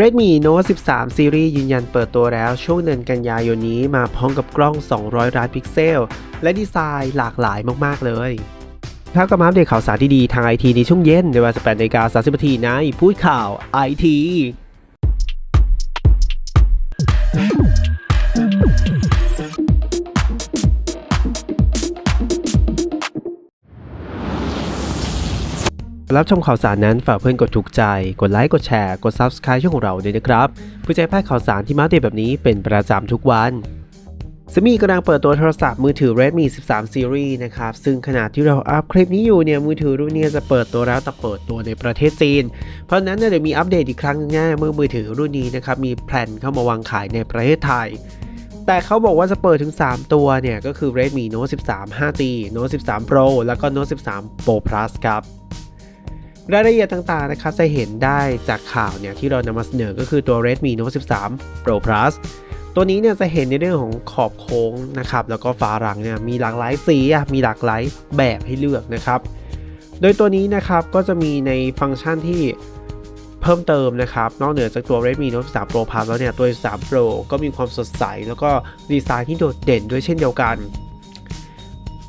Redmi Note 13 Series ยืนยันเปิดตัวแล้วช่วงเดือนกันยายนนี้มาพร้อมกับกล้อง 200 ล้านพิกเซล และดีไซน์หลากหลายมาก ๆ เลยครับกับมาอัปเดตข่าวสารที่ดีทางไอทีในช่วงเย็นในเวลา18นาฬิกา30นาทีในพูดข่าวไอที รับชมข่าวสารนั้นฝากเพื่อนกดถูกใจ กดไลค์ กดแชร์ กด Subscribe ช่องของเราด้วยนะครับเพื่อจะให้พลาดข่าวสารที่มาอัปเดตแบบนี้เป็นประจำทุกวันสมีกำลังเปิดตัวโทรศัพท์มือถือ Redmi 13 Series นะครับ ซึ่งขณะที่เราอัพคลิปนี้อยู่เนี่ยมือถือรุ่นนี้จะเปิดตัวแล้วแต่เปิดตัวในประเทศจีน เพราะนั้นเนี่ยเดี๋ยวมีอัปเดตอีกครั้งนึงแน่เมื่อมือถือรุ่นนี้นะครับมีแพลนเข้ามาวางขายในประเทศไทย แต่เขาบอกว่าจะเปิดถึง 3 ตัวเนี่ยก็คือ Redmi Note 13 5G Note 13 Pro แล้วก็ Note 13 Pro Plus ครับ รายละเอียดต่างๆนะครับจะเห็นได้จากข่าวเนี่ยที่เรานำมาเสนอก็คือตัว Redmi Note 13 Pro Plus ตัวนี้เนี่ยจะเห็นในเรื่องของขอบโค้งนะครับแล้วก็ฝาหลังเนี่ยมีหลากหลายสีมีหลากหลายแบบให้เลือกนะครับ โดยตัวนี้นะครับก็จะมีในฟังก์ชันที่เพิ่มเติมนะครับ นอกเหนือจากตัว Redmi Note 13 Pro Plus แล้วเนี่ยตัว 13 Pro ก็มีความสดใส แล้วก็ดีไซน์ที่โดดเด่นด้วยเช่นเดียวกัน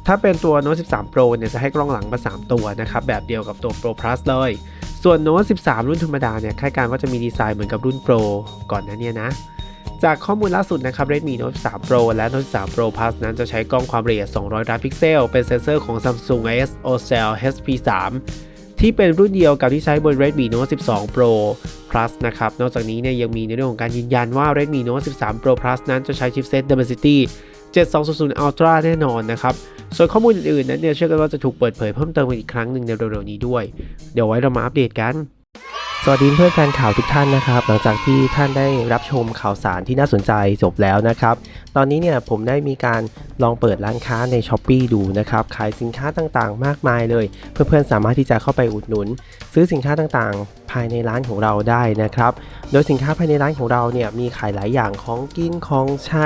ถ้าเป็นตัว Note 13 Pro เนี่ยจะให้กล้องหลังมา 3 ตัวนะครับ แบบเดียวกับตัว Pro Plus เลย ส่วน Note 13 รุ่นธรรมดาเนี่ยคาดการณ์ว่าจะมีดีไซน์เหมือนกับรุ่น Pro ก่อนหน้านี้นะ จากข้อมูลล่าสุดนะครับ Redmi Note 13 Pro และ Note 13 Pro Plus นั้นจะใช้กล้องความละเอียด 200 ล้านพิกเซล เป็นเซนเซอร์ของ Samsung IS OCell HP3 ที่เป็นรุ่นเดียวกับที่ใช้บน Redmi Note 12 Pro Plus นะครับ นอกจากนี้เนี่ยยังมีในเรื่องของการยืนยันว่า Redmi Note 13 Pro Plus นั้นจะใช้ชิปเซต Dimensity 7200 Ultra แน่นอนนะครับ ส่วนข้อมูลอื่นๆนั้นเนี่ยเชื่อกันว่าจะถูกเปิดเผยเพิ่มเติมอีกครั้งหนึ่งในเร็วๆนี้ด้วย เดี๋ยวไว้เรามาอัปเดตกันสวัสดีเพื่อนแฟนข่าวทุกท่านนะครับ หลังจากที่ท่านได้รับชมข่าวสารที่น่าสนใจจบแล้วนะครับ ตอนนี้เนี่ยผมได้มีการลองเปิดร้านค้าใน s h อ p e e ดูนะครับ ขายสินค้าต่างๆ มากมายเลย เพื่อนๆสามารถที่จะเข้าไปอุดหนุน ซื้อสินค้าต่างๆ ภายในร้านของเราได้นะครับ โดยสินค้าภายในร้านของเราเนี่ยมีขายหลายอย่างของกินของใช้